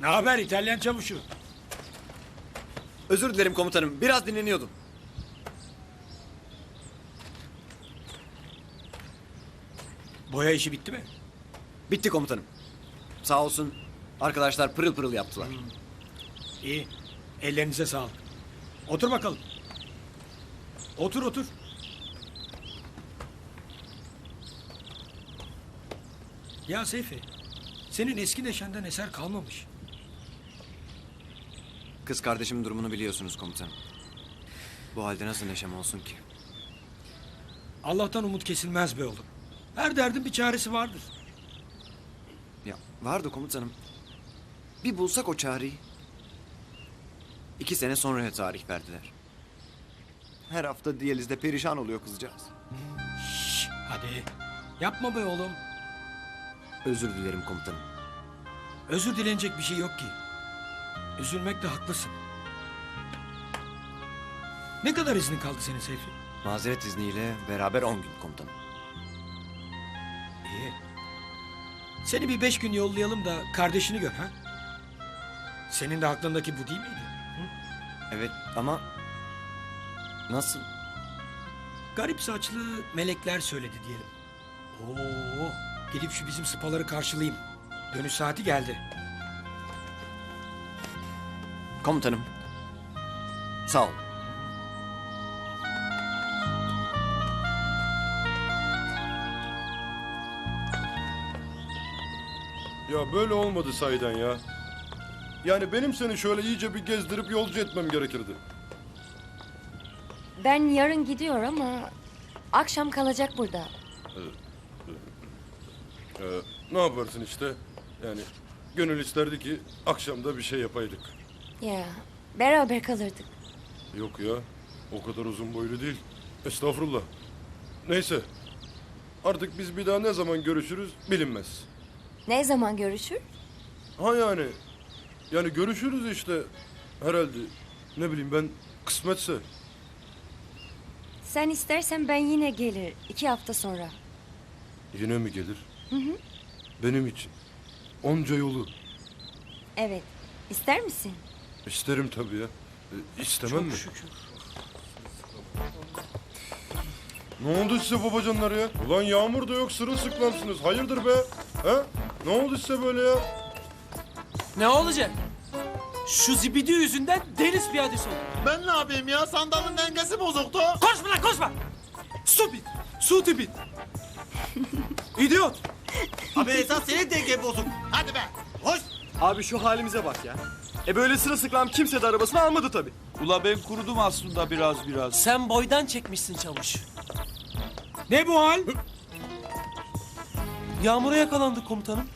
Ne haber İtalyan çavuşu? Özür dilerim komutanım. Biraz dinleniyordum. Boya işi bitti mi? Bitti komutanım. Sağ olsun arkadaşlar pırıl pırıl yaptılar. İyi. Ellerinize sağlık. Otur bakalım. Otur otur. Ya Seyfi, senin eski neşenden eser kalmamış. Kız kardeşimin durumunu biliyorsunuz komutanım. Bu halde nasıl neşem olsun ki? Allah'tan umut kesilmez be oğlum. Her derdin bir çaresi vardır. Ya vardı komutanım. Bir bulsak o çareyi. İki sene sonraya tarih verdiler. Her hafta diyalizde perişan oluyor kızcağız. Şş, hadi. Yapma be oğlum. Özür dilerim komutanım. Özür dilenecek bir şey yok ki. Üzülmekte haklısın. Ne kadar iznin kaldı senin Seyfi? Mazeret izniyle beraber 10 gün komutanım. İyi. Seni bir beş gün yollayalım da kardeşini gör ha? Senin de aklındaki bu değil miydi? Evet ama nasıl? Garip saçlı melekler söyledi diyelim. Oo, gidip şu bizim sıpaları karşılayayım. Dönüş saati geldi. Komutanım. Sağ ol. Ya böyle olmadı sayden ya. Yani benim seni şöyle iyice bir gezdirip yolcu etmem gerekirdi. Ben yarın gidiyor ama akşam kalacak burada. Ee, ne yaparsın işte? Yani gönül isterdi ki akşamda bir şey yapaydık. Ya beraber kalırdık. Yok ya o kadar uzun boylu değil. Estağfurullah. Neyse. Artık biz bir daha ne zaman görüşürüz bilinmez. Ne zaman görüşür? Ha yani. Yani görüşürüz işte. Herhalde. Ne bileyim ben kısmetse. Sen istersen ben yine gelir iki hafta sonra. Yine mi gelir? Benim için. Onca yolu. Evet. İster misin? İsterim tabii ya. E, istemem mi? Ne oldu size babacanlar ya? Ulan yağmur da yok sırılsıklamsınız. Hayırdır be? He? Ne oldu size böyle ya? Ne olacak? Şu zibidi yüzünden deniz piyadesi oldu. Ben ne yapayım ya? Sandalın dengesi bozuktu. Konuşma lan konuşma! Stupid! Stupid! İdiot! Abi esas senin dengen bozuk. Hadi be. Hoş. Abi şu halimize bak ya. E böyle sırılsıklam kimse de arabasını almadı tabii. Ula ben kurudum aslında biraz biraz. Sen boydan çekmişsin çavuş. Ne bu hal? Yağmura yakalandık komutanım.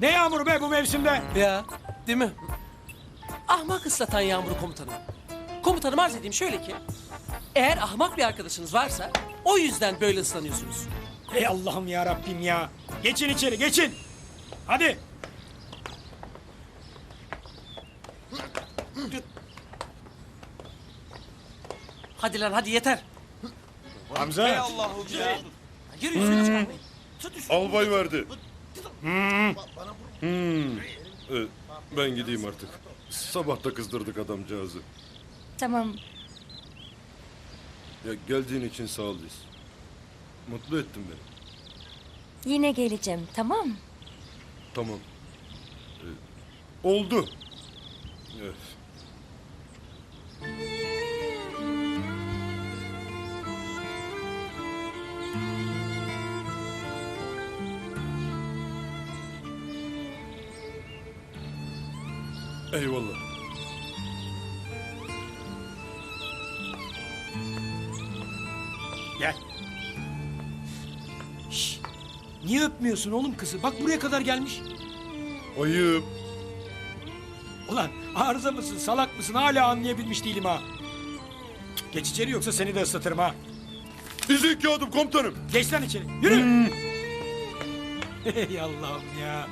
Ne yağmuru be bu mevsimde? Ya değil mi? Ahmak ıslatan yağmuru komutanım. Komutanım arz edeyim şöyle ki... Eğer ahmak bir arkadaşınız varsa o yüzden böyle ıslanıyorsunuz. Ey Allah'ım ya Rabbim ya. Geçin içeri geçin. Hadi. Hadi lan hadi yeter. Hamza. Allah'ım ya. Yürü yüzünü çıkarmayın. Tut üstünü. Albay verdi. Hmm. E, ben gideyim artık. Sabah da kızdırdık adamcağızı. Tamam. Ya geldiğin için sağ ol Liz. Mutlu ettin beni. Yine geleceğim tamam mı? Tamam. E, oldu. Evet. Eyvallah. Gel. Şş, Niye öpmüyorsun oğlum kızı? Bak buraya kadar gelmiş. Ayıp. Ulan arıza mısın salak mısın hala anlayabilmiş değilim ha. Geç içeri yoksa seni de ıslatırım ha. İzin kağıdım komutanım. Geç lan içeri. Yürü. Ey Allah'ım ya.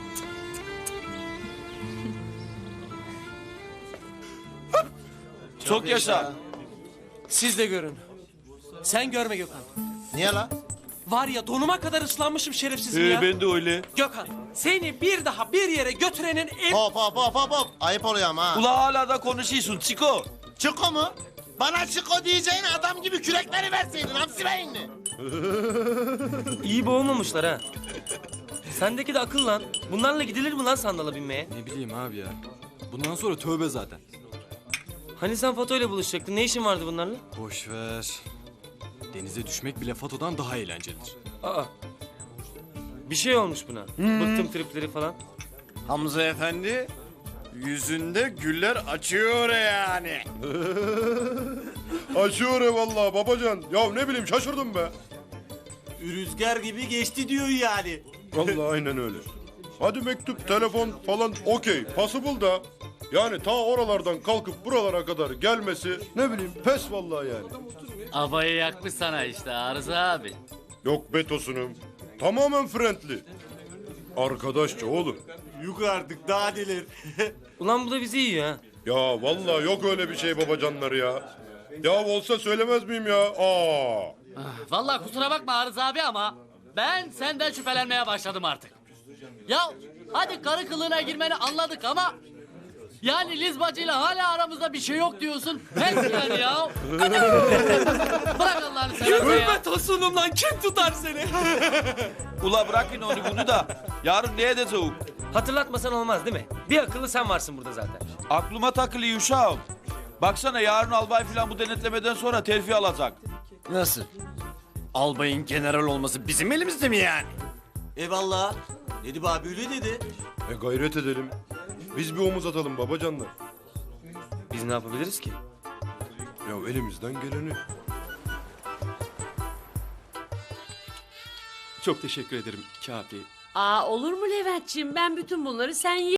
Çok yaşa. Siz de görün. Sen görme Gökhan. Niye la? Var ya donuma kadar ıslanmışım şerefsizim Ee, ya. ben de öyle. Gökhan seni bir daha bir yere götürenin em... Hop hop hop hop hop. Ayıp oluyor ama ha. Ula hala da konuşuyorsun Çiko. Çiko mu? Bana Çiko diyeceğin adam gibi kürekleri verseydin hamsi beyinli. İyi boğulmamışlar ha. Sendeki de akıl lan. Bunlarla gidilir mi lan sandala binmeye? Ne bileyim abi ya. Bundan sonra tövbe zaten. Hani sen Fato ile buluşacaktın? Ne işin vardı bunlarla? Boş ver. Denize düşmek bile Fato'dan daha eğlencelidir. Aa. Bir şey olmuş buna. Bıktım tripleri falan. Hamza efendi yüzünde güller açıyor yani. Açıyor eyvallah babacan. Ya ne bileyim şaşırdım be. Rüzgar gibi geçti diyor yani. Vallahi aynen öyle. Hadi mektup, telefon falan okey. Possible da. Yani ta oralardan kalkıp buralara kadar gelmesi ne bileyim pes vallahi yani. Havayı yakmış sana işte Arıza abi. Yok betosunum. Tamamen friendly. Arkadaşça oğlum. Yok artık daha neler. Ulan bu da bizi yiyor ha. Ya vallahi yok öyle bir şey babacanlar ya. Ya olsa söylemez miyim ya? Aa. Vallahi kusura bakma Arıza abi ama ben senden şüphelenmeye başladım artık. Ya hadi karı kılığına girmeni anladık ama yani Liz bacıyla hala aramızda bir şey yok diyorsun. Pes yani ya. Bırak Allah'ını seversen ya. Hürmet olsunum lan kim tutar seni? Ula bırakın onu bunu da. Yarın ne edeceğim? Hatırlatmasan olmaz değil mi? Bir akıllı sen varsın burada zaten. Aklıma takılıyor uşağım. Baksana yarın albay filan bu denetlemeden sonra terfi alacak. Nasıl? Albayın general olması bizim elimizde mi yani? Eyvallah. Nedip abi öyle dedi. E gayret edelim. Biz bir omuz atalım babacanlar. Biz ne yapabiliriz ki? Ya elimizden geleni. Çok teşekkür ederim Kafi. Aa olur mu Leventciğim? Ben bütün bunları sen